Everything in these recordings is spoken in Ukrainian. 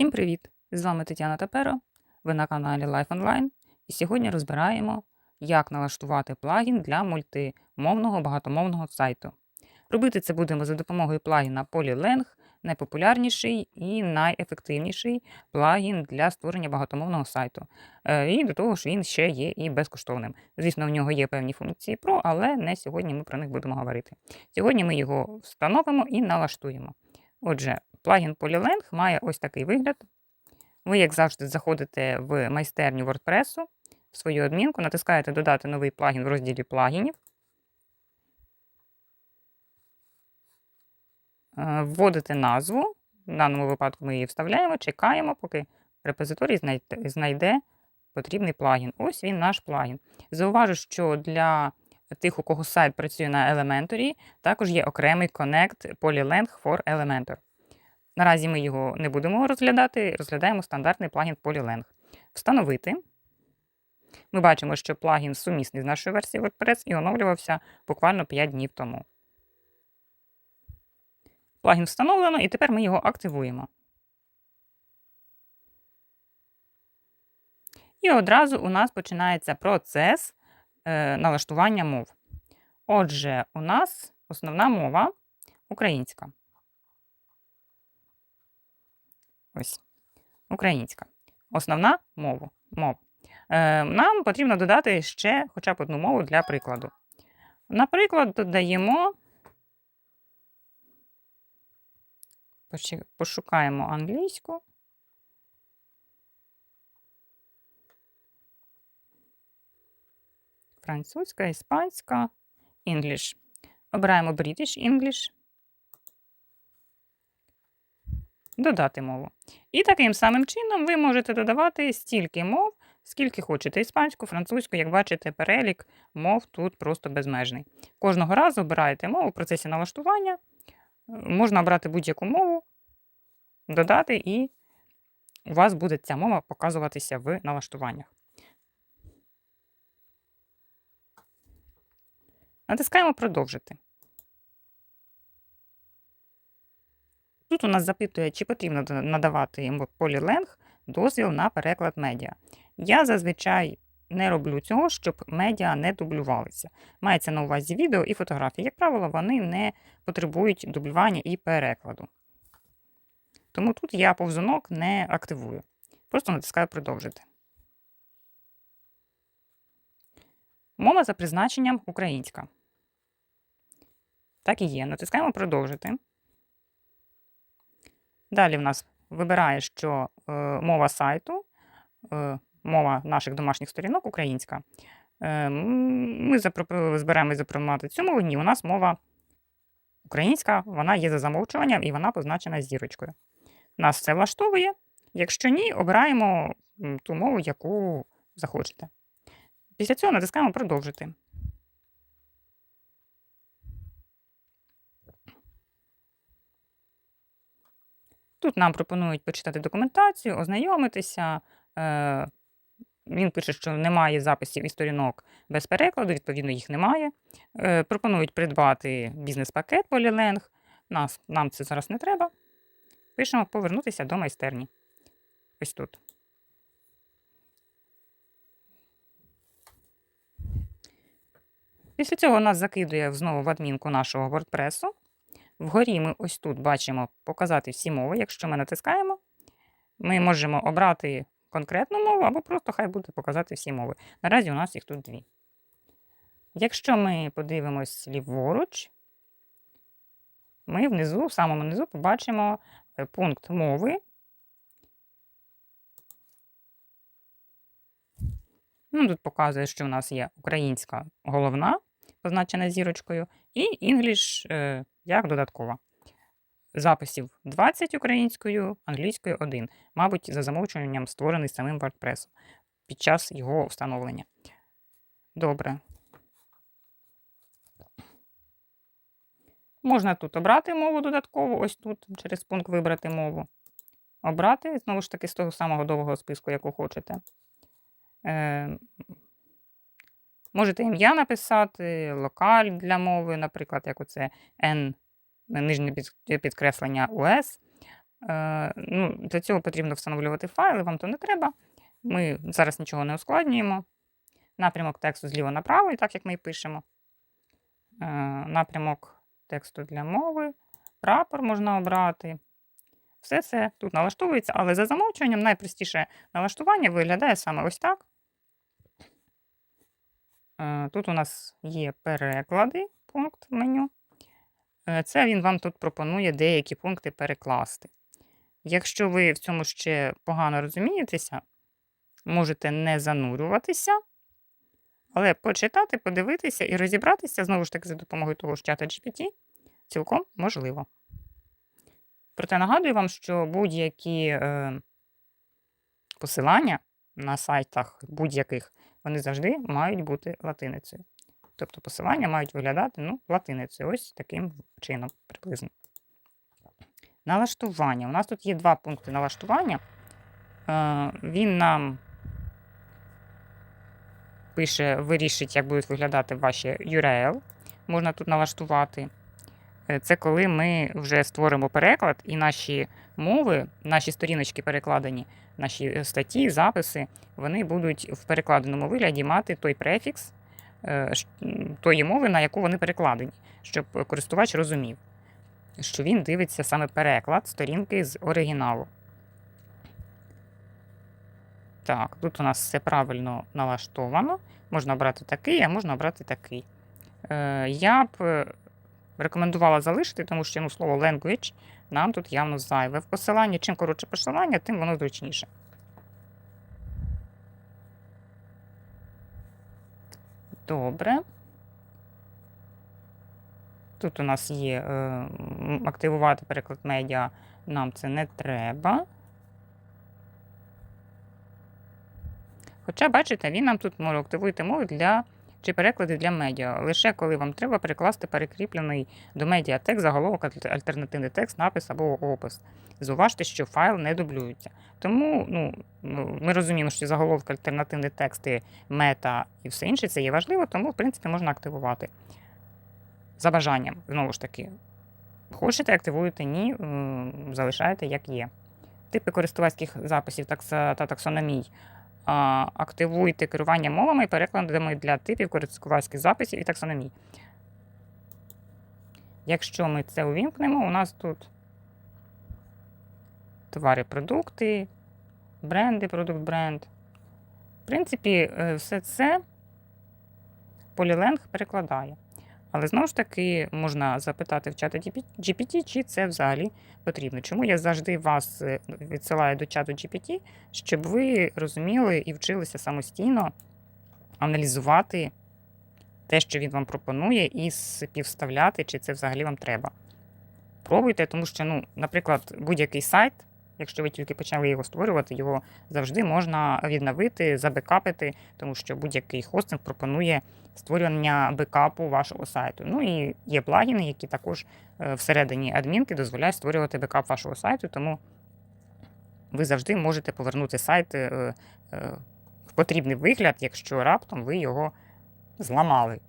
Всім привіт! З вами Тетяна Таперо. Ви на каналі Life Online. І сьогодні розбираємо, як налаштувати плагін для мультимовного багатомовного сайту. Робити це будемо за допомогою плагіна Polylang, найпопулярніший і найефективніший плагін для створення багатомовного сайту. Е, І до того ж він ще є і безкоштовним. Звісно, в нього є певні функції Pro, але не сьогодні ми про них будемо говорити. Сьогодні ми його встановимо і налаштуємо. Отже, плагін Polylang має ось такий вигляд. Ви, як завжди, заходите в майстерню WordPress, в свою адмінку, натискаєте Додати новий плагін в розділі плагінів. Е, Вводите назву. В даному випадку ми її вставляємо, чекаємо, поки репозиторій знайде, потрібний плагін. Ось він наш плагін. Зауважу, що для тих, у кого сайт працює на Elementor, також є окремий Connect Polylang for Elementor. Наразі ми його не будемо розглядати, розглядаємо стандартний плагін Polylang. Встановити. Ми бачимо, що плагін сумісний з нашою версією WordPress і оновлювався буквально 5 днів тому. Плагін встановлено, і тепер ми його активуємо. І одразу у нас починається процес е, налаштування мов. Отже, у нас основна мова українська. Ось. Українська. Основна мова. мова. Е, нам потрібно додати ще хоча б одну мову для прикладу. Наприклад, додаємо. Пошукаємо англійську. Французька, іспанська, English. Обираємо British English. Додати мову. І таким самим чином ви можете додавати стільки мов, скільки хочете. Іспанську, французьку, як бачите, перелік мов тут просто безмежний. Кожного разу обираєте мову в процесі налаштування. Можна обрати будь-яку мову, додати, і у вас буде ця мова показуватися в налаштуваннях. Натискаємо продовжити. Тут у нас запитує, чи потрібно надавати Polylang дозвіл на переклад медіа. Я зазвичай не роблю цього, щоб медіа не дублювалися. Мається на увазі відео і фотографії. Як правило, вони не потребують дублювання і перекладу. Тому тут я повзунок не активую. Просто натискаю продовжити. Мова за призначенням українська. Так і є. Натискаємо продовжити. Далі в нас вибирає, що е, мова сайту, е, мова наших домашніх сторінок українська. Е, ми зберемо запропонувати цю мову. Ні, у нас мова українська, вона є за замовчуванням і вона позначена зірочкою. Нас це влаштовує. Якщо ні, обираємо ту мову, яку захочете. Після цього натискаємо продовжити. Тут нам пропонують почитати документацію, ознайомитися. Е, Він пише, що немає записів і сторінок без перекладу, відповідно, їх немає. Е, Пропонують придбати бізнес-пакет Polylang. Нас, нам це зараз не треба. Пишемо повернутися до майстерні. Ось тут. Після цього нас закидує знову в адмінку нашого WordPress. Вгорі ми ось тут бачимо показати всі мови. Якщо ми натискаємо, ми можемо обрати конкретну мову або просто хай буде показати всі мови. Наразі у нас їх тут дві. Якщо ми подивимось ліворуч, ми внизу, в самому низу, побачимо е, пункт мови. Ну, тут показує, що в нас є українська головна, позначена зірочкою, і English е, як додаткова. Записів 20 українською, англійською 1. Мабуть, за замовчуванням створений самим WordPress під час його встановлення. Добре. Можна тут обрати мову додаткову, ось тут, через пункт вибрати мову. Обрати, знову ж таки, з того самого довгого списку, яку хочете. Е, можете ім'я написати, локаль для мови, наприклад, як оце N, нижнє підкреслення US. Е, ну, Для цього потрібно встановлювати файли, вам то не треба. Ми зараз нічого не ускладнюємо. Напрямок тексту зліва направо, і так як ми і пишемо. Е, Напрямок тексту для мови, прапор можна обрати. Все це тут налаштовується, але за замовчуванням найпростіше налаштування виглядає саме ось так. Е, Тут у нас є переклади, пункт меню. Е, Це він вам тут пропонує деякі пункти перекласти. Якщо ви в цьому ще погано розумієтеся, можете не занурюватися, але почитати, подивитися і розібратися, знову ж таки, за допомогою того ж чата GPT, цілком можливо. Проте нагадую вам, що будь-які е, посилання на сайтах будь-яких, вони завжди мають бути латиницею. Тобто посилання мають виглядати ну, латиницею, ось таким чином приблизно. Налаштування. У нас тут є два пункти налаштування. Е, він нам пише, вирішить, як будуть виглядати ваші URL. Можна тут налаштувати. Е, Це коли ми вже створимо переклад, і наші мови, наші сторіночки перекладені, наші е, статті, записи, вони будуть в перекладеному вигляді мати той префікс е, тої мови, на яку вони перекладені, щоб користувач розумів, що він дивиться саме переклад сторінки з оригіналу. Так, тут у нас все правильно налаштовано. Можна обрати такий, а можна обрати такий. Я б рекомендувала залишити, тому що ну, слово language нам тут явно зайве. В посиланні, чим коротше посилання, тим воно зручніше. Добре. Тут у нас є е, активувати переклад медіа, нам це не треба. Хоча, бачите, він нам тут може активуйте мови для чи переклади для медіа. Лише коли вам треба перекласти перекріплений до медіа текст, заголовок, альтернативний текст, напис або опис. Зуважте, що файл не дублюється. Тому ну, ну, ми розуміємо, що заголовки, альтернативні тексти, мета і все інше це є важливо, тому, в принципі, можна активувати. За бажанням, знову ж таки. Хочете, активуєте, ні, залишаєте як є. Типи користувацьких записів та таксономій. Активуйте керування мовами і перекладами для типів користувацьких записів і таксономій. Якщо ми це увімкнемо, у нас тут товари, продукти, бренди, продукт, бренд. В принципі, е, все це Polylang перекладає. Але знову ж таки можна запитати в чата GPT, чи це взагалі потрібно. Чому я завжди вас е, відсилаю до чату GPT, щоб ви розуміли і вчилися самостійно аналізувати те, що він вам пропонує, і співставляти, чи це взагалі вам треба. Пробуйте, тому що, ну, наприклад, будь-який сайт, якщо ви тільки почали його створювати, його завжди можна відновити, забекапити, тому що будь-який хостинг пропонує створювання бекапу вашого сайту. Ну і є плагіни, які також е, всередині адмінки дозволяють створювати бекап вашого сайту, тому ви завжди можете повернути сайт е, е, в потрібний вигляд, якщо раптом ви його зламали.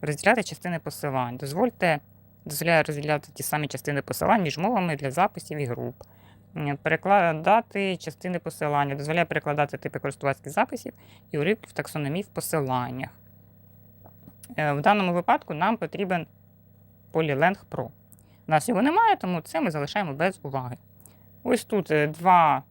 Розділяти частини посилань. Дозвольте дозволяє розділяти ті самі частини посилань між мовами для записів і груп. М, Перекладати частини посилання, дозволяє перекладати типи користувацьких записів і уривків таксономій в посиланнях. Е, В даному випадку нам потрібен Polylang Pro. У нас його немає, тому це ми залишаємо без уваги. Ось тут е, два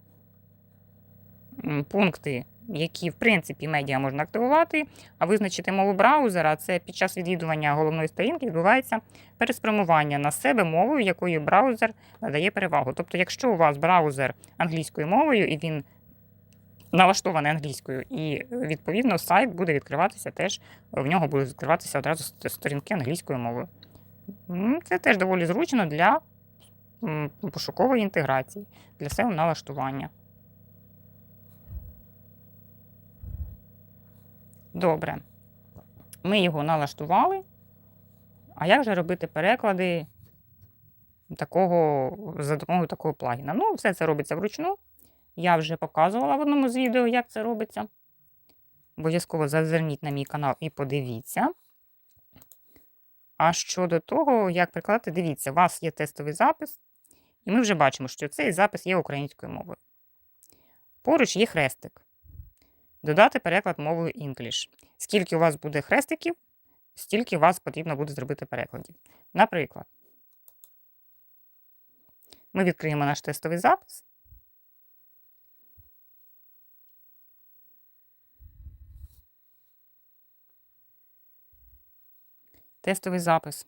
пункти, які, в принципі, медіа можна активувати, а визначити мову браузера це під час відвідування головної сторінки відбувається переспрямування на себе мовою, якою браузер надає перевагу. Тобто, якщо у вас браузер англійською мовою і він налаштований англійською, і відповідно сайт буде відкриватися теж, в нього будуть відкриватися одразу сторінки англійською мовою. Це теж доволі зручно для пошукової інтеграції, для SEO налаштування. Добре. Ми його налаштували. А як же робити переклади такого, за допомогою такого плагіна? Ну, все це робиться вручну. Я вже показувала в одному з відео, як це робиться. Обов'язково зазирніть на мій канал і подивіться. А щодо того, як перекладати, дивіться, у вас є тестовий запис, і ми вже бачимо, що цей запис є українською мовою. Поруч є хрестик. Додати переклад мовою English. Скільки у вас буде хрестиків, стільки у вас потрібно буде зробити перекладів. Наприклад, ми відкриємо наш тестовий запис. Тестовий запис.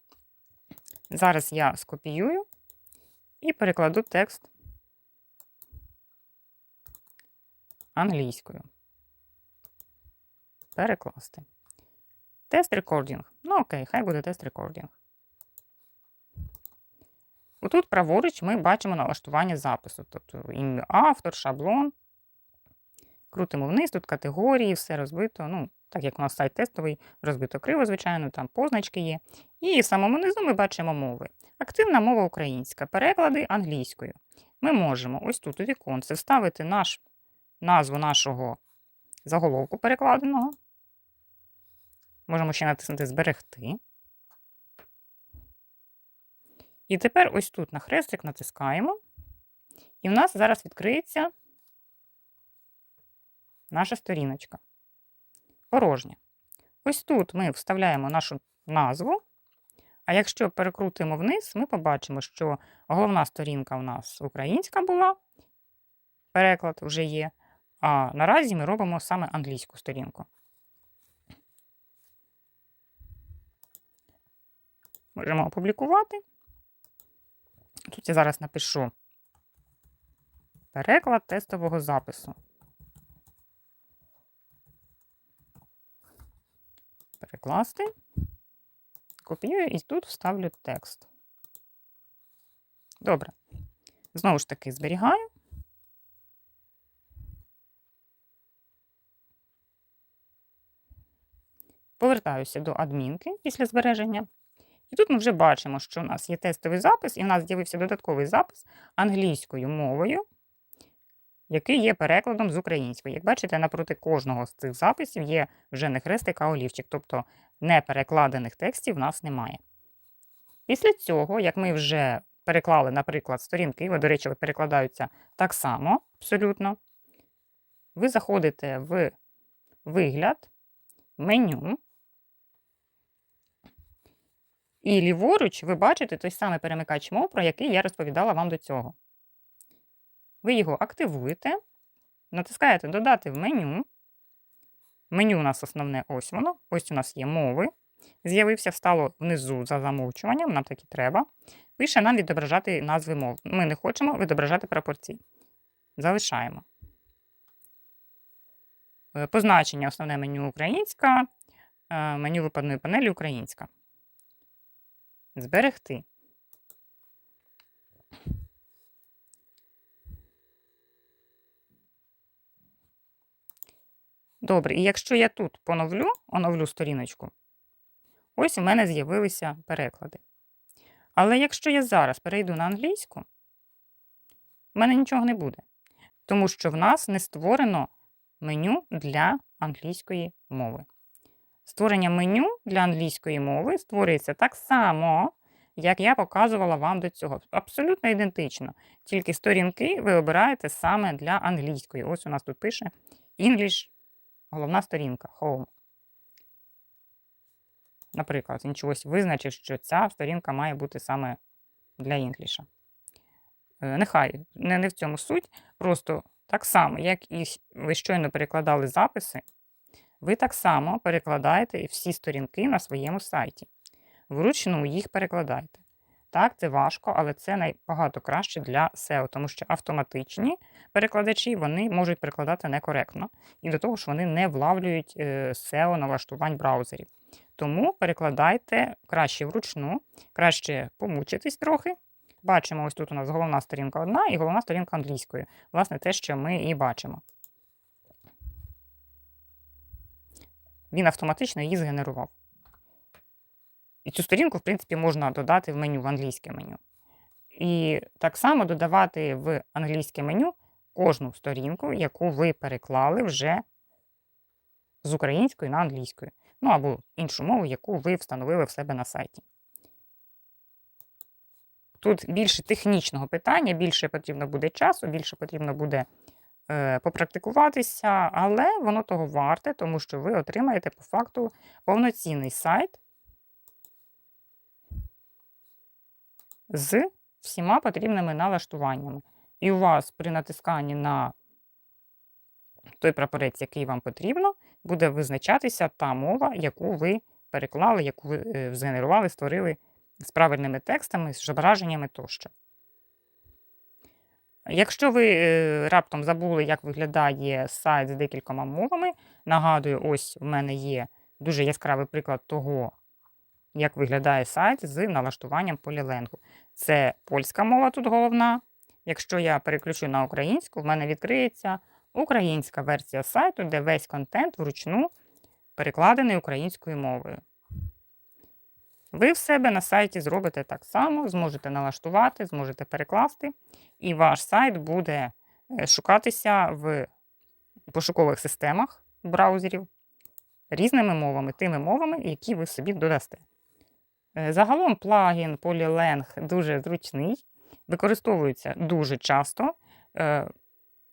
Зараз я скопіюю і перекладу текст англійською. Перекласти. Тест рекордінг. Ну, окей, хай буде тест рекордінг. Отут праворуч ми бачимо налаштування запису. Тобто ім'я автор, шаблон. Крутимо вниз, тут категорії, все розбито. Ну, так як у нас сайт тестовий, розбито криво, звичайно, там позначки є. І в самому низу ми бачимо мови. Активна мова українська, переклади англійською. Ми можемо ось тут у віконце вставити наш, назву нашого заголовку перекладеного. Можемо ще натиснути Зберегти. І тепер ось тут на хрестик натискаємо. І в нас зараз відкриється наша сторіночка. Порожня. Ось тут ми вставляємо нашу назву. А якщо перекрутимо вниз, ми побачимо, що головна сторінка у нас українська була, переклад вже є. А наразі ми робимо саме англійську сторінку. Можемо опублікувати. Тут я зараз напишу переклад тестового запису. Перекласти. Копіюю і тут вставлю текст. Добре. Знову ж таки, зберігаю. Повертаюся до адмінки після збереження. І тут ми вже бачимо, що у нас є тестовий запис, і в нас з'явився додатковий запис англійською мовою, який є перекладом з української. Як бачите, напроти кожного з цих записів є вже не хрестик, а олівчик, тобто неперекладених текстів в нас немає. Після цього, як ми вже переклали, наприклад, сторінки, вони, до речі, перекладаються так само абсолютно, ви заходите в вигляд, меню. І ліворуч ви бачите той самий перемикач мов, про який я розповідала вам до цього. Ви його активуєте, натискаєте Додати в меню. Меню у нас основне ось воно. Ось у нас є мови. З'явився, встало внизу за замовчуванням, нам так і треба. Пише нам відображати назви мов. Ми не хочемо відображати пропорції. Залишаємо. Е, позначення основне меню українська, е, меню випадної панелі українська. Зберегти. Добре, і якщо я тут поновлю, оновлю сторіночку, ось у мене з'явилися переклади. Але якщо я зараз перейду на англійську, в мене нічого не буде. Тому що в нас не створено меню для англійської мови. Створення меню для англійської мови створюється так само, як я показувала вам до цього. Абсолютно ідентично. Тільки сторінки ви обираєте саме для англійської. Ось у нас тут пише English, головна сторінка Home. Наприклад, він чогось визначив, що ця сторінка має бути саме для інгліша. Е, нехай не, не в цьому суть. Просто так само, як і ви щойно перекладали записи, ви так само перекладаєте всі сторінки на своєму сайті. Вручну їх перекладайте. Так, це важко, але це набагато краще для SEO, тому що автоматичні перекладачі вони можуть перекладати некоректно і до того ж вони не влавлюють SEO налаштувань браузерів. Тому перекладайте краще вручну, краще помучитись трохи. Бачимо, ось тут у нас головна сторінка одна і головна сторінка англійської. Власне, те, що ми і бачимо. Він автоматично її згенерував. І цю сторінку, в принципі, можна додати в меню, в англійське меню. І так само додавати в англійське меню кожну сторінку, яку ви переклали вже з української на англійською. Ну або іншу мову, яку ви встановили в себе на сайті. Тут більше технічного питання, більше потрібно буде часу, більше потрібно буде попрактикуватися, але воно того варте, тому що ви отримаєте по факту повноцінний сайт з всіма потрібними налаштуваннями. І у вас при натисканні на той прапорець, який вам потрібно, буде визначатися та мова, яку ви переклали, яку ви е, згенерували, створили з правильними текстами, зображеннями тощо. Якщо ви е, раптом забули, як виглядає сайт з декількома мовами, нагадую, ось в мене є дуже яскравий приклад того, як виглядає сайт з налаштуванням поліленгу. Це польська мова тут головна. Якщо я переключу на українську, в мене відкриється українська версія сайту, де весь контент вручну перекладений українською мовою. Ви в себе на сайті зробите так само, зможете налаштувати, зможете перекласти, і ваш сайт буде е, шукатися в пошукових системах браузерів різними мовами, тими мовами, які ви собі додасте. Е, Загалом плагін Polylang дуже зручний, використовується дуже часто е,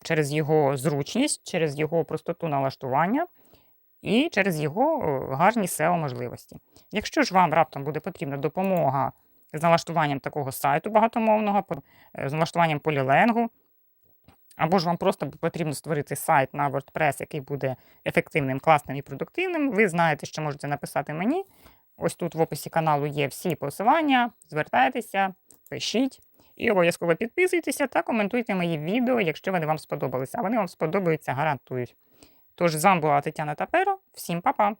через його зручність, через його простоту налаштування і через його е, гарні SEO-можливості. Якщо ж вам раптом буде потрібна допомога з налаштуванням такого сайту багатомовного, е, з налаштуванням поліленгу, або ж вам просто потрібно створити сайт на WordPress, який буде ефективним, класним і продуктивним, ви знаєте, що можете написати мені. Ось тут в описі каналу є всі посилання. Звертайтеся, пишіть. І обов'язково підписуйтеся та коментуйте мої відео, якщо вони вам сподобалися. А вони вам сподобаються, гарантують. Тож з вами була Тетяна Тапера. Всім па-па!